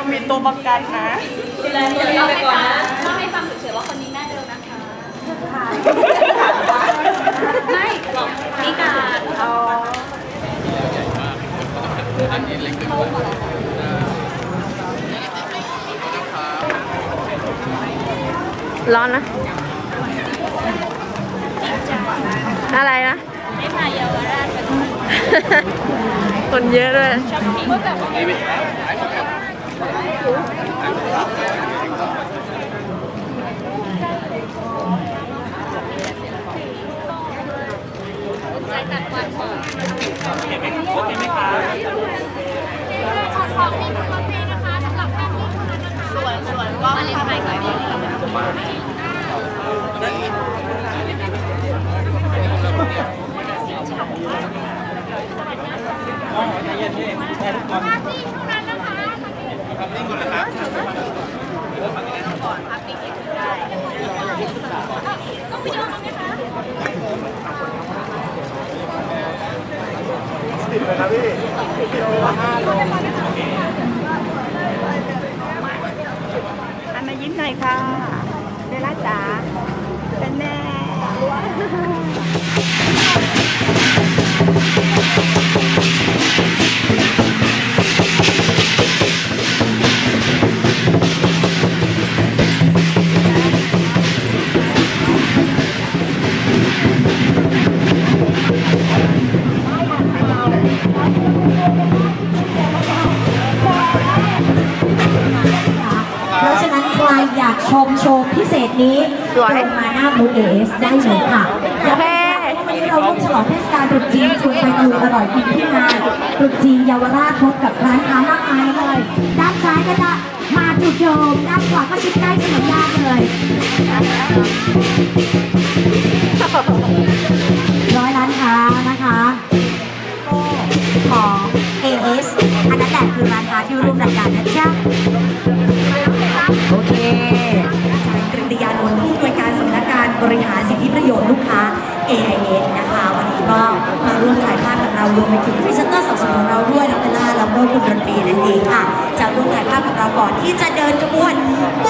เรามีตัวประกันนะดูแลตัวเองไปก่อนนะเล่าให้ฟังเฉยๆว่าคนนี้แม่เดิมนะคะไม่หรอกนี่การอ๋อร้อนนะ อะไรนะได้มาเยาวราชเป็นคนเยอะด้วย ส่วนส่วนก็มาเล่นไพ่กับพี่อันากชมโชว์พิเศษนี้สวย ลงมาหน้าบูธเอสได้เลยค่ะโอเควันนี้เราร่วมฉลองเทศกาลตรุษจีนชวนไปดูอร่อยกินที่งานตรุษจีนเยาวราชพบกับร้านค้ามากมายเลย ด้านซ้ายก็จะมาจุดโยมด้านขวาก็ชิดใกล้สนามญาติเลย ร้อยล้านค้านะคะของ AS อันนั้นแหละคือร้านค้าที่ร่วมรายการนะจ๊ะ ที่ประโยชน์ลูกค้า AIS นะคะ วันนี้ก็มาร่วมถ่ายภาพกับเรารวมไปถึงพรีเซนเตอร์สาวสวยของเราด้วยน้องเบลล่าแล้วก็คุณดนตรีนั่นเองค่ะ จะร่วมถ่ายภาพกับเราก่อนที่จะเดินขบวนบุกเย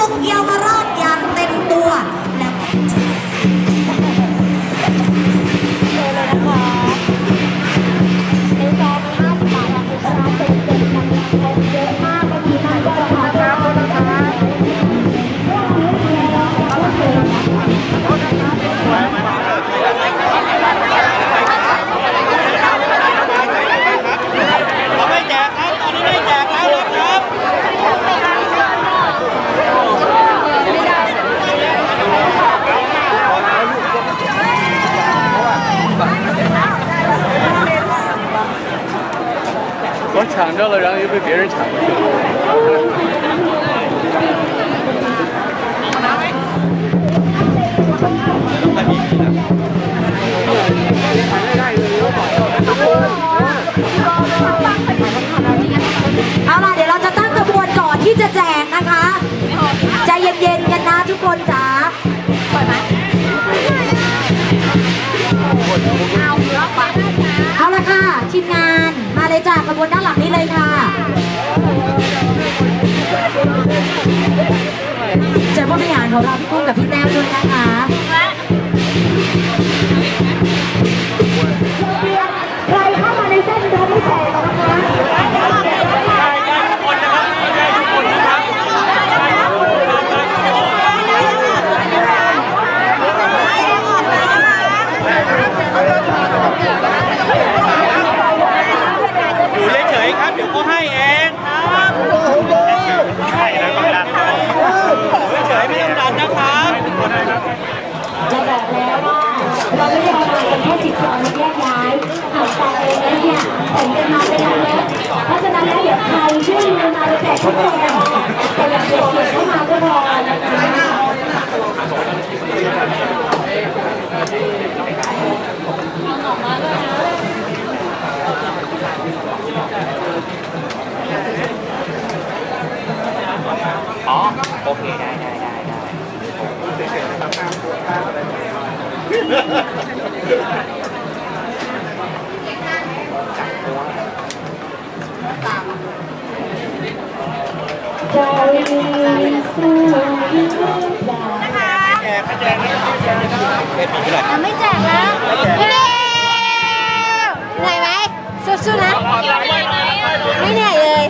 าวร 着了，然后又被别人抢了。เอ จากระบวนด้านหลังนี้เลยค่ะ เจอผู้บริหารของเราพี่กุ้งกับพี่แต้วด้วยนะคะ อมาแจกทุกคนแต่อย่าเสียเสียเข้ามาก็พอนะคะ อ๋อ โอเค ได้ได้ได้ได้ ใจสู้หรือเปล่า ไม่แจกแล้วพี่เบลเหนื่อยไหมสู้ๆนะ ไม่เหนื่อยเลย